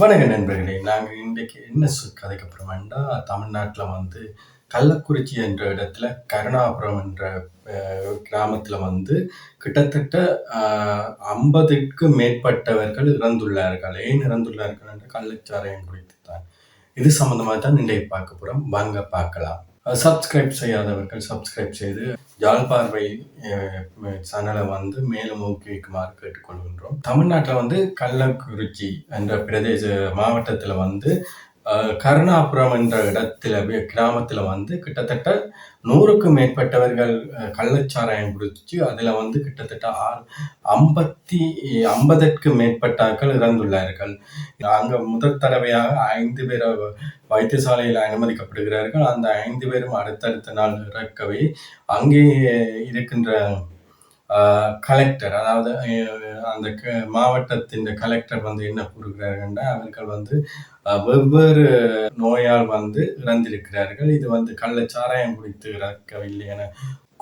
வணக்க நண்பர்களே. நாங்கள் இன்றைக்கு என்ன சொ- கதைக்க தமிழ்நாட்டில் வந்து கள்ளக்குறிச்சி என்ற இடத்துல கருணாபுரம் என்ற கிராமத்தில் வந்து கிட்டத்தட்ட ஐம்பதுக்கு மேற்பட்டவர்கள் இறந்துள்ளார்கள். ஏன் இறந்துள்ளார்கள் என்ற கள்ளச்சாராயம் குறித்து தான் இது சம்மந்தமாக தான் இன்றைக்கு பார்க்க போகிறோம் வாங்க பார்க்கலாம். சப்ஸ்கிரைப் செய்யாதவர்கள் சப்ஸ்கிரைப் செய்து யாழ்பார்வை சேனலை வந்து மேலும் ஊக்குவிக்குமாறு கேட்டுக்கொள்கின்றோம். தமிழ்நாட்டில் வந்து கள்ளக்குறிச்சி என்ற பிரதேச மாவட்டத்தில் வந்து கருணாபுரம் என்ற இடத்துல கிராமத்தில் வந்து கிட்டத்தட்ட நூறுக்கும் மேற்பட்டவர்கள் கள்ளச்சாராயம் குடிச்சு அதில் வந்து கிட்டத்தட்ட ஆறு ஐம்பத்தி ஐம்பதற்கு மேற்பட்டார்கள் இறந்துள்ளார்கள். அங்கே முதல் தடவையாக ஐந்து பேர் வைத்தியசாலையில் அனுமதிக்கப்படுகிறார்கள். அந்த ஐந்து பேரும் அடுத்தடுத்த நாள் இறக்கவே அங்கே இருக்கின்ற கலெக்டர் அதாவது அந்த க- மாவட்டத்தின் கலெக்டர் வந்து என்ன கூறுகிறார்கள்னா அவர்கள் வந்து வெவ்வேறு நோயால் வந்து இறந்திருக்கிறார்கள். இது வந்து கள்ளச்சாராயம் குடித்து இறக்கவில்லை என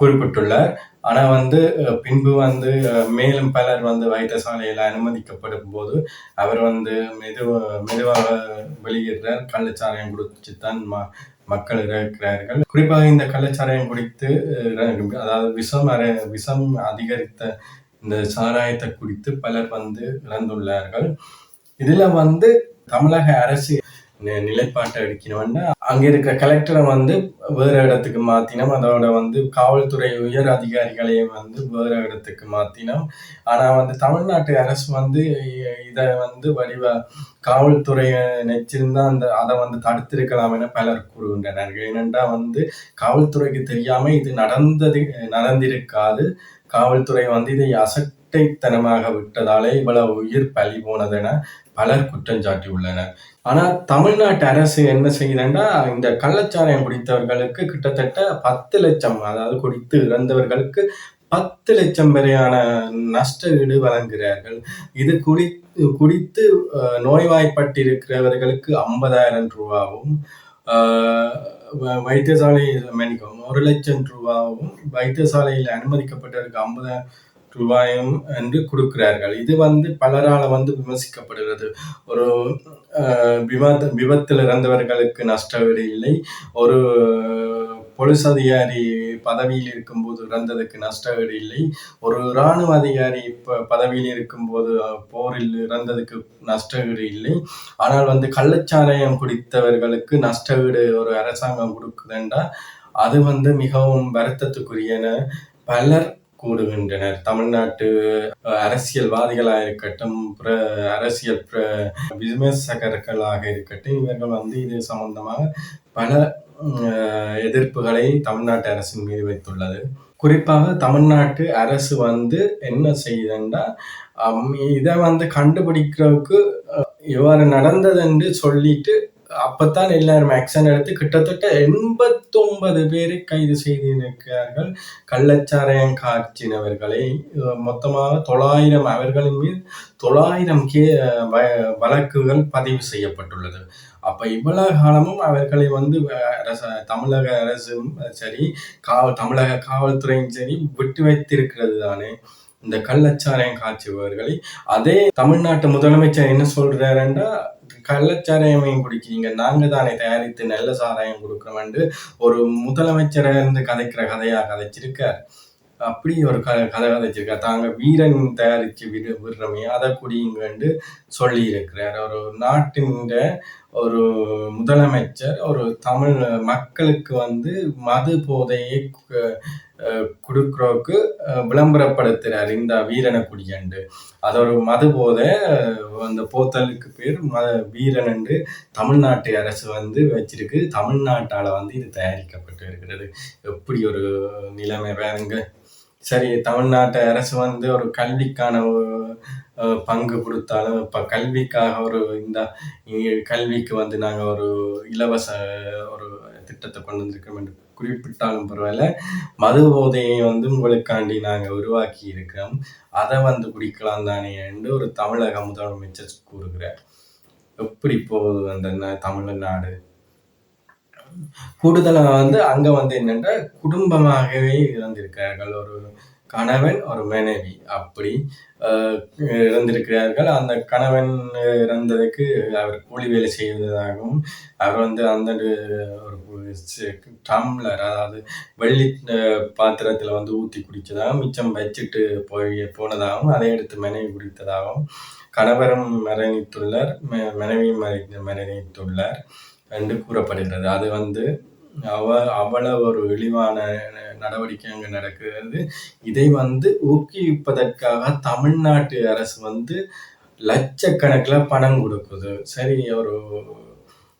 குறிப்பிட்டுள்ளார். ஆனால் வந்து பின்பு வந்து மேலும் பலர் வந்து வைத்தியசாலையில் அனுமதிக்கப்படும் போது அவர் வந்து மெதுவாக மெதுவாக வெளியிடுறார். கள்ளச்சாராயம் குடிச்சு தான் மக்கள் இறக்கிறார்கள் குறிப்பாக இந்த கள்ளச்சாராயம் குடித்து அதாவது விஷம் அரை விஷம் அதிகரித்த இந்த சாராயத்தை குறித்து பலர் வந்து இழந்துள்ளார்கள். இதுல வந்து தமிழக அரசு நிலைப்பாட்டை எடுக்கணும்னா அங்க இருக்கிற கலெக்டரை வந்து வேற இடத்துக்கு மாத்தினோம். அதோட வந்து காவல்துறை உயர் அதிகாரிகளையும் வந்து வேற இடத்துக்கு மாத்தினோம். ஆனா வந்து தமிழ்நாட்டு அரசு வந்து இதை இத வந்து வடிவ காவல்துறையை நெச்சிருந்தா அந்த அதை வந்து தடுத்திருக்கலாம் என பலர் கூறுகின்றனர் ஏனென்றா வந்து காவல்துறைக்கு தெரியாம இது நடந்தது நடந்திருக்காது. காவல்துறை வந்து இதை அசட்டைத்தனமாக விட்டதாலே இவ்வளவு உயிர் பலி போனதென பலர் குற்றம் சாட்டியுள்ளனர். ஆனால் தமிழ்நாட்டு அரசு என்ன செய்யுதுன்னா இந்த கள்ளச்சாராயம் குடித்தவர்களுக்கு கிட்டத்தட்ட பத்து லட்சம் அதாவது குடித்து இறந்தவர்களுக்கு பத்து லட்சம் வரையான நஷ்ட ஈடு வழங்குகிறார்கள். இது குடி குடித்து நோய்வாய்ப்பட்டிருக்கிறவர்களுக்கு ஐம்பதாயிரம் ரூபாவும் ஆஹ், வைத்தியசாலை மன்னிக்கவும் ஒரு லட்சம் ரூபாவும் வைத்தியசாலையில் அனுமதிக்கப்பட்டவருக்கு ஐம்பதாயிரம் ரூபாயும் என்று கொடுக்கிறார்கள். இது வந்து பலரால் வந்து விமர்சிக்கப்படுகிறது. ஒரு விபத்து விபத்தில் இறந்தவர்களுக்கு நஷ்டவீடு இல்லை. ஒரு போலீஸ் அதிகாரி பதவியில் இருக்கும்போது இறந்ததுக்கு நஷ்டவீடு இல்லை. ஒரு இராணுவ அதிகாரி பதவியில் இருக்கும்போது போரில் இறந்ததுக்கு நஷ்டவீடு இல்லை. ஆனால் வந்து கள்ளச்சாராயம் குடித்தவர்களுக்கு நஷ்டவீடு ஒரு அரசாங்கம் கொடுக்குதுண்டா? அது வந்து மிகவும் வருத்தத்துக்குரியன. பலர் கூறுகின்றனர். தமிழ்நாட்டு அரசியல்வாதிகளாக இருக்கட்டும் பிற அரசியல் பிர விமர்சகர்களாக இருக்கட்டும் இவர்கள் வந்து இது சம்பந்தமாக பல எதிர்ப்புகளை தமிழ்நாட்டு அரசின் மீது வைத்துள்ளது. குறிப்பாக தமிழ்நாட்டு அரசு வந்து என்ன செய்யுதுன்னா இதை வந்து கண்டுபிடிக்கிறதுக்கு இவ்வாறு நடந்தது என்று சொல்லிட்டு அப்பத்தான் எல்லாரும் ஆக்ஷன் எடுத்து கிட்டத்தட்ட எண்பத்தொன்பது பேரை கைது செய்திருக்கிறார்கள். கள்ளச்சாராயம் காய்ச்சினவர்களை மொத்தமாக தொள்ளாயிரம் அவர்களின் மீது தொள்ளாயிரம் கே வ- வழக்குகள் பதிவு செய்யப்பட்டுள்ளது. அப்ப இவ்வளவு காலமும் அவர்களை வந்து அரச தமிழக அரசும் சரி காவல் தமிழக காவல்துறையும் சரி விட்டு வைத்திருக்கிறது தானே. இந்த கள்ளச்சாராயம் காய்ச்சுபவர்களை அதே தமிழ்நாட்டு முதலமைச்சர் என்ன சொல்றாருன்னா கள்ளச்சாராயமையும் குடிக்கிறீங்க. நாங்க தானே தயாரித்து நல்ல சாராயம் கொடுக்குறோம்னு ஒரு முதலமைச்சரை இருந்து கதைக்கிற கதையா கதைச்சிருக்கார். அப்படி ஒரு க கதை கதைச்சிருக்கார். தாங்க வீரன் தயாரிச்சு விடு விடுறோமே அதை குடிங்கன்னு சொல்லி இருக்கிறார் ஒரு நாட்டின் ஒரு முதலமைச்சர் ஒரு தமிழ் மக்களுக்கு வந்து மது போதையை கு- விளம்பரப்படுத்துகிறார் விளம்பரப்படுத்துறார் இந்த வீரனை குடியண்டு. அது ஒரு மது போதை அந்த போத்தலுக்கு பேர் ம வீரன் என்று தமிழ்நாட்டு அரசு வந்து வச்சிருக்கு. தமிழ்நாட்டால் வந்து இது தயாரிக்கப்பட்டு இருக்கிறது எப்படி ஒரு நிலைமை வேறுங்க சரி தமிழ்நாட்டு அரசு வந்து ஒரு கல்விக்கான பங்கு கொடுத்தாலும் இப்போ கல்விக்காக ஒரு இந்த கல்விக்கு வந்து நாங்கள் ஒரு இலவச ஒரு திட்டத்தை கொண்டு வந்திருக்கோம் என்று குறிப்பிட்டாலும் பரவாயில்ல. மது போதையை வந்து உங்களுக்காண்டி நாங்க உருவாக்கி இருக்கிறோம். அதை வந்து குடிக்கலாம் தானே என்று ஒரு தமிழக முதலமைச்சர் கூறுகிறார். எப்படி போகுது அந்த தமிழ்நாடு? கூடுதலா வந்து அங்க வந்து என்னென்னா குடும்பமாகவே இருந்திருக்கிறார்கள் ஒரு கணவன் ஒரு மனைவி. அப்படி இறந்திருக்கிறார்கள். அந்த கணவன் இறந்ததுக்கு அவர் கூலி வேலை செய்வதாகவும் அவர் வந்து அந்த ஒரு டம்ளர் அதாவது வெள்ளி பாத்திரத்தில் வந்து ஊற்றி குடித்ததாகவும் மிச்சம் வச்சுட்டு போய் போனதாகவும் அதை எடுத்து மனைவி குடித்ததாகவும் கணவரும் மரணித்துள்ளார். மனைவியும் மரணித்துள்ளார் என்று கூறப்படுகிறது. அது வந்து அவ அவ்வளவு ஒரு இழிவான நடவடிக்கை அங்கே நடக்கிறது. இதை வந்து ஊக்குவிப்பதற்காக தமிழ்நாட்டு அரசு வந்து லட்சக்கணக்கில் பணம் கொடுக்குது. சரி ஒரு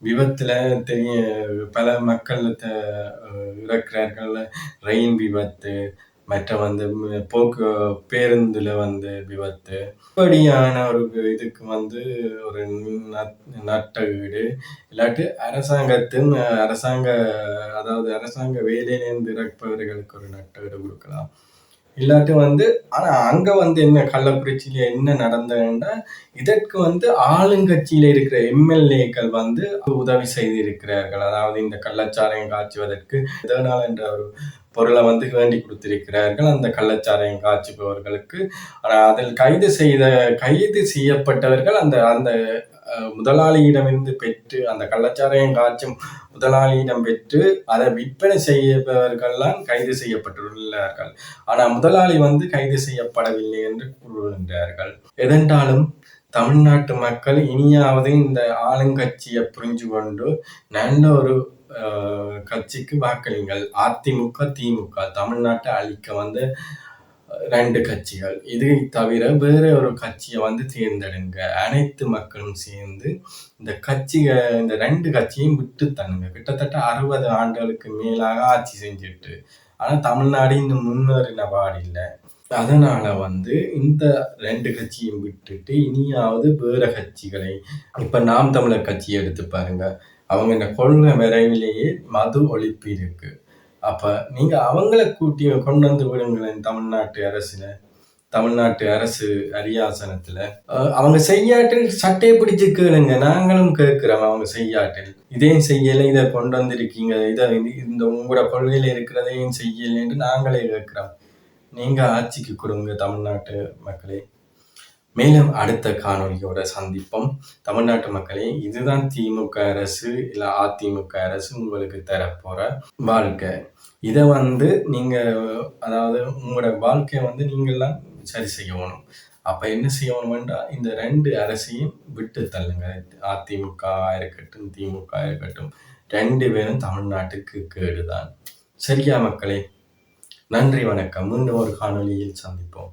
விபத்தில் தெரிய பல மக்கள் இறக்கிறார்கள். ரயில் விபத்து மற்ற வந்து போக்கு பேருந்தில் வந்து விபத்து. இப்படியான ஒரு இதுக்கு வந்து ஒரு நட்ட வீடு. இல்லாட்டி அரசாங்கத்தின் அரசாங்க அதாவது அரசாங்க வேலையிலேருந்து இறப்பவர்களுக்கு ஒரு நட்ட வீடு கொடுக்கலாம். இல்லாட்டி வந்து ஆனால் அங்கே வந்து என்ன கள்ளக்குறிச்சியில் என்ன நடந்ததுன்னா இதற்கு வந்து ஆளுங்கட்சியில் இருக்கிற எம்எல்ஏக்கள் வந்து உதவி செய்திருக்கிறார்கள். அதாவது இந்த கள்ளச்சாரையும் காய்ச்சுவதற்கு இதனால் என்ற ஒரு பொருளை வந்து வேண்டி கொடுத்திருக்கிறார்கள். அந்த கள்ளச்சாராயம் காய்ச்சுபவர்களுக்கு அதில் கைது செய்த கைது செய்யப்பட்டவர்கள் அந்த அந்த முதலாளியிடமிருந்து பெற்று அந்த கள்ளச்சாராயம் காய்ச்சும் முதலாளியிடம் பெற்று அதை விற்பனை செய்பவர்கள்லாம் கைது செய்யப்பட்டுள்ளார்கள். ஆனால் முதலாளி வந்து கைது செய்யப்படவில்லை என்று கூறுகின்றார்கள். எதென்றாலும் தமிழ்நாட்டு மக்கள் இனியாவது இந்த ஆளுங்கட்சியை புரிஞ்சு கொண்டு நல்ல ஒரு கட்சிக்கு வாக்களிங்கள். அதிமுக திமுக தமிழ்நாட்டை அழிக்க வந்து ரெண்டு கட்சிகள். இதை தவிர வேறு ஒரு கட்சியை வந்து தேர்ந்தெடுங்க. அனைத்து மக்களும் சேர்ந்து இந்த கட்சிக இந்த ரெண்டு கட்சியும் விட்டு தண்ணுங்க கிட்டத்தட்ட அறுபது ஆண்டுகளுக்கு மேலாக ஆட்சி செஞ்சுட்டு. ஆனால் தமிழ்நாடு இன்னும் முன்னேறின பாடில்லை அதனால வந்து இந்த ரெண்டு கட்சியும் விட்டுட்டு இனியாவது வேற கட்சிகளை இப்ப நாம் தமிழர் கட்சியை எடுத்து பாருங்க. அவங்க இந்த கொள்கை விரைவிலேயே மது ஒழிப்பு இருக்கு. அப்போ நீங்கள் அவங்கள கூட்டி கொண்டு வந்து விடுங்களேன் தமிழ்நாட்டு அரசில். தமிழ்நாட்டு அரசு அரியாசனத்தில். அவங்க செய்யாட்டில் சட்டையை பிடிச்சு கேளுங்க. நாங்களும் கேட்குறோம் அவங்க செய்யாட்டில். இதையும் செய்யலை இதை கொண்டு வந்திருக்கீங்க. இதை இந்த உங்களோட கொள்கையில் இருக்கிறதையும் செய்யலைன்ட்டு நாங்களே கேட்குறோம். நீங்கள் ஆட்சிக்கு கொடுங்க தமிழ்நாட்டு மக்களே. மேலும் அடுத்த காணொலியோட சந்திப்போம். தமிழ்நாட்டு மக்களே இதுதான் திமுக அரசு இல்ல அதிமுக அரசு உங்களுக்கு தரப்போற வாழ்க்கை. இதை வந்து நீங்க அதாவது உங்களோட வாழ்க்கையை வந்து நீங்கள்லாம் சரி செய்யணும். அப்ப என்ன செய்யணும்னா இந்த ரெண்டு அரசையும் விட்டு தள்ளுங்க. அதிமுக இருக்கட்டும் திமுக இருக்கட்டும் ரெண்டு பேரும் தமிழ்நாட்டுக்கு கேடுதான். சரியா மக்களே? நன்றி வணக்கம். மீண்டும் ஒரு காணொலியில் சந்திப்போம்.